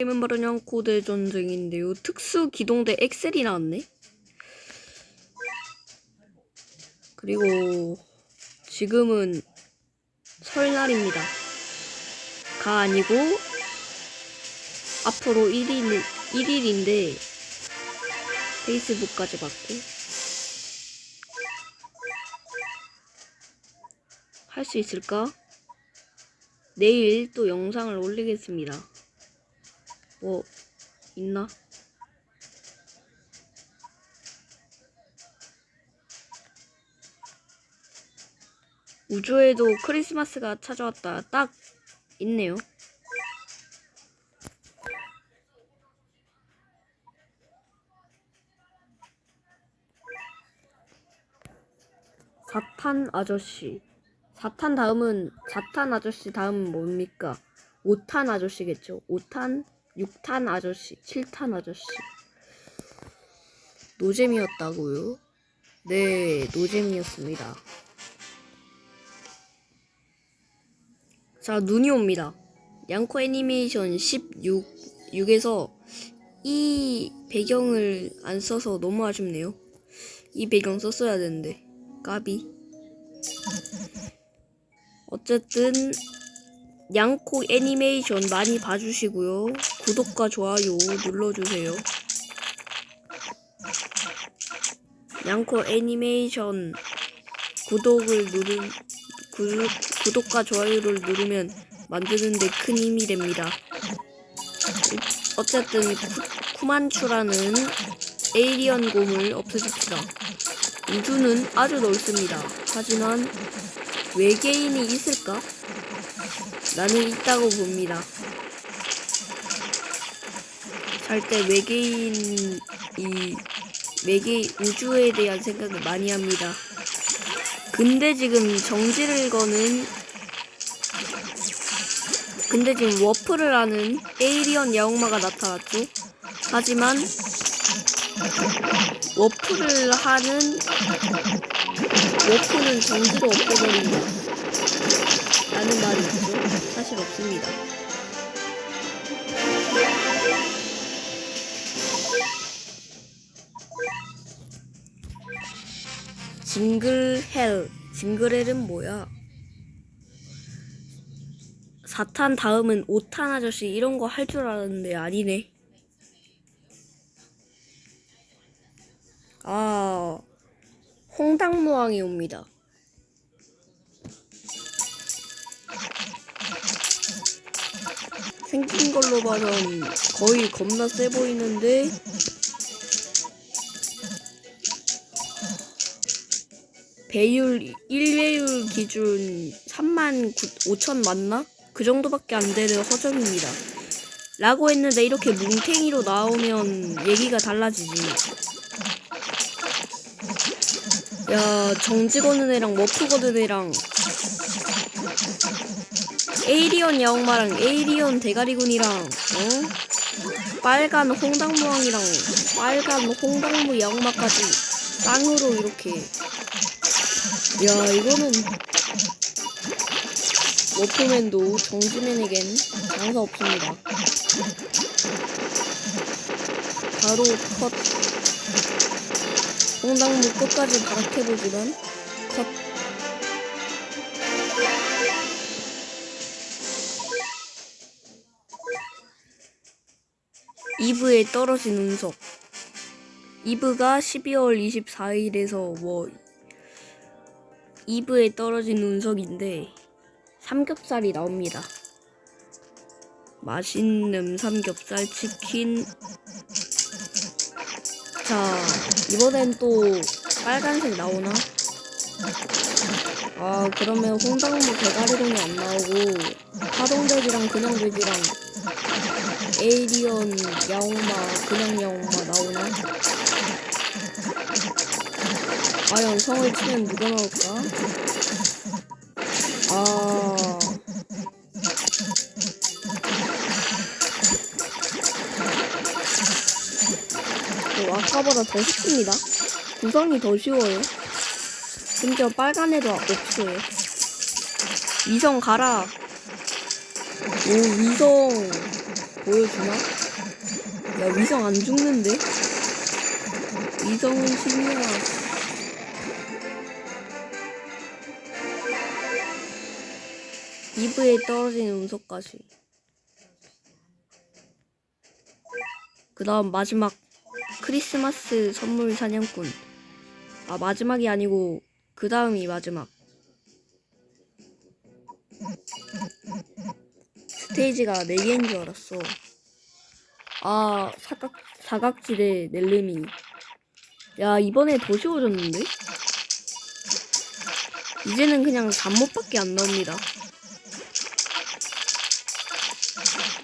게임은 바로 냥코대 전쟁인데요. 특수 기동대 엑셀이 나왔네. 그리고 지금은 설날입니다. 가 아니고 앞으로 1일 1일인데 페이스북까지 받고 할 수 있을까? 내일 또 영상을 올리겠습니다. 뭐 있나? 우주에도 크리스마스가 찾아왔다. 딱 있네요. 사탄 아저씨. 사탄 다음은 사탄 아저씨 다음은 뭡니까? 오탄 아저씨겠죠. 오탄, 육탄 아저씨, 칠탄 아저씨. 노잼이었다고요? 네, 노잼이었습니다. 자, 눈이 옵니다. 양코 애니메이션 16, 6에서 이 배경을 안 써서 너무 아쉽네요. 이 배경 썼어야 되는데. 까비. 어쨌든 양코 애니메이션 많이 봐주시고요. 구독과 좋아요 눌러주세요. 양코 애니메이션 구독을 누른 구독, 구독과 좋아요를 누르면 만드는데 큰 힘이 됩니다. 어쨌든 쿠, 쿠만추라는 에이리언 곰을 없애줍시다. 우주는 아주 넓습니다. 하지만 외계인이 있을까? 나는 있다고 봅니다. 잘때 외계인이 외계 우주에 대한 생각을 많이 합니다. 근데 지금 정지를 거는 근데 지금 워프를 하는 에이리언 야옹마가 나타났죠. 하지만 워프를 하는 워프는 정지로 없애버린다. 라는 말이 있죠. 사실 없습니다. 징글헬. 징글헬은 뭐야? 사탄 다음은 오탄 아저씨 이런 거 할 줄 알았는데 아니네. 아, 홍당무왕이 옵니다. 생긴 걸로 봐선 거의 겁나 세 보이는데 배율 1배율 기준 3만 5천 맞나? 그 정도밖에 안 되는 허접입니다. 라고 했는데 이렇게 뭉탱이로 나오면 얘기가 달라지지. 야, 정지 거는 애랑 머프 거는 애랑 에이리언 야옹마랑 에이리언 대가리군이랑 어? 빨간 홍당무왕이랑 빨간 홍당무 야옹마까지 쌍으로 이렇게 야 이거는 워프맨도 정지맨에겐 장사 없습니다. 바로 컷. 홍당무 끝까지 바락해보지만 컷. 이브에 떨어진 운석. 이브가 12월 24일에서 뭐 이브에 떨어진 운석인데 삼겹살이 나옵니다. 맛있는 삼겹살 치킨. 자, 이번엔 또 빨간색 나오나? 아, 그러면 홍당무 대가리공이 안 나오고 파동돼지랑 그냥 돼지랑 에이리언 야옹마 그냥 야옹마 나오나? 과연 성을 치면 누가 나올까? 아 어, 아까보다 더 쉽습니다. 구성이 더 쉬워요. 심지어 빨간 애도 없어요. 위성 가라. 오 위성 보여주나? 야 위성 안 죽는데? 위성은 신이야. 이브에 떨어지는 운석까지. 그 다음 마지막 크리스마스 선물 사냥꾼. 아, 마지막이 아니고, 그 다음이 마지막. 스테이지가 4개인 줄 알았어. 아, 사각, 사각지대 넬레미. 야, 이번에 더 쉬워졌는데? 이제는 그냥 잠못밖에 안 나옵니다.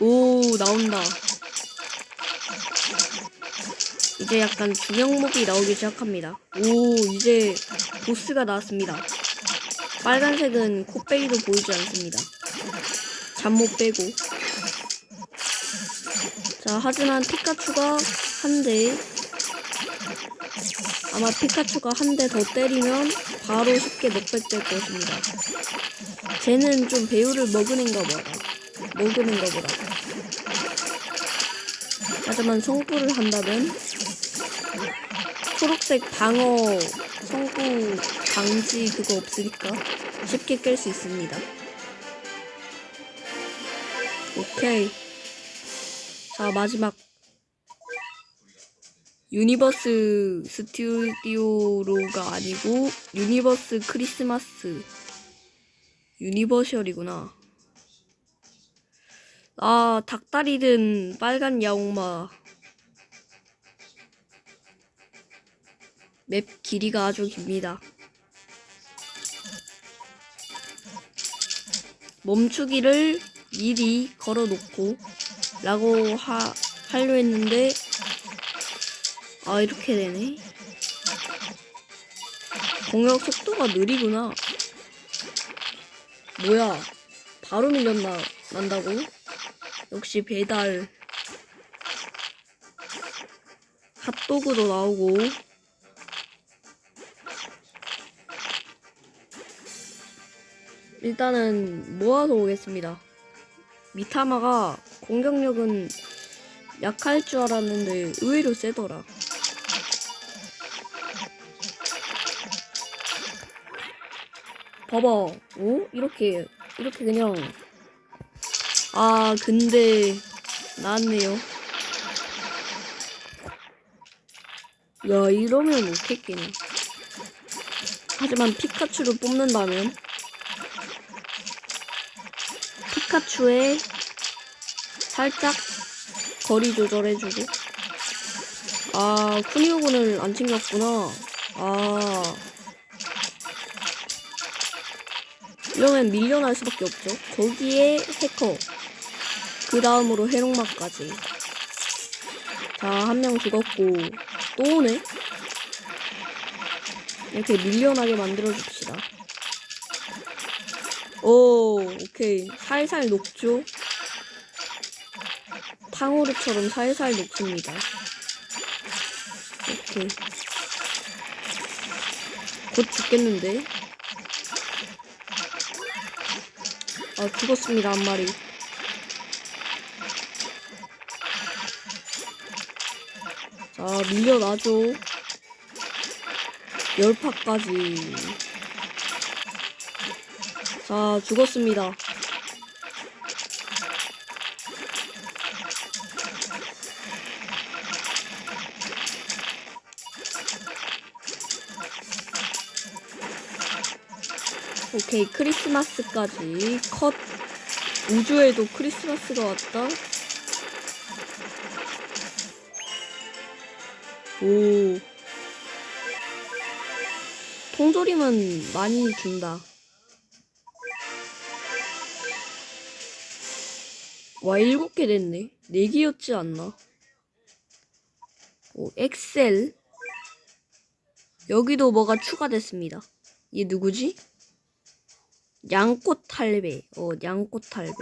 오, 나온다. 이제 약간 중형몹이 나오기 시작합니다. 오, 이제 보스가 나왔습니다. 빨간색은 코빼기도 보이지 않습니다. 잠못 빼고. 자, 하지만 피카츄가 한 대. 아마 피카츄가 한 대 더 때리면 바로 쉽게 넉백될 것입니다. 쟤는 좀 배우를 먹으는가 보다. 먹으는가 보다. 하지만 성부를 한다면 초록색 방어 성부 방지 그거 없으니까 쉽게 깰 수 있습니다. 오케이. 자, 마지막. 유니버스 스튜디오로가 아니고 유니버스 크리스마스 유니버셜이구나. 아, 닭다리 든 빨간 야옹마. 맵 길이가 아주 깁니다. 멈추기를 미리 걸어놓고 라고 하, 하려 했는데 아 이렇게 되네 공격 속도가 느리구나 뭐야 바로 밀렸나 난다고? 역시 배달 핫도그도 나오고 일단은 모아서 오겠습니다. 미타마가 공격력은 약할 줄 알았는데 의외로 세더라. 봐봐, 오 이렇게 이렇게 그냥 아 근데 나왔네요. 야 이러면 오겠겠네. 하지만 피카츄를 뽑는다면? 피카츄에 살짝 거리 조절해주고. 아 쿠니오군을 안 챙겼구나. 아. 이러면 밀려날 수밖에 없죠. 거기에 해커 그 다음으로 해롱마까지 자 한 명 죽었고 또 오네 이렇게 밀려나게 만들어 줍시다 오, 오케이. 살살 녹죠? 탕후루처럼 살살 녹습니다. 오케이. 곧 죽겠는데? 아, 죽었습니다, 한 마리. 자, 밀려나죠? 열파까지. 자, 죽었습니다. 오케이, 크리스마스까지 컷. 우주에도 크리스마스가 왔다. 오. 통조림은 많이 준다. 와, 일곱 개 됐네. 네 개였지 않나? 오, 엑셀. 여기도 뭐가 추가됐습니다. 얘 누구지? 양꽃 할배. 어, 양꽃 할배.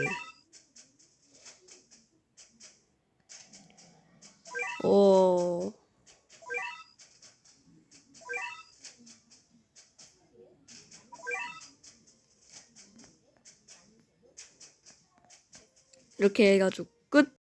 어. 이렇게 해가지고 끝.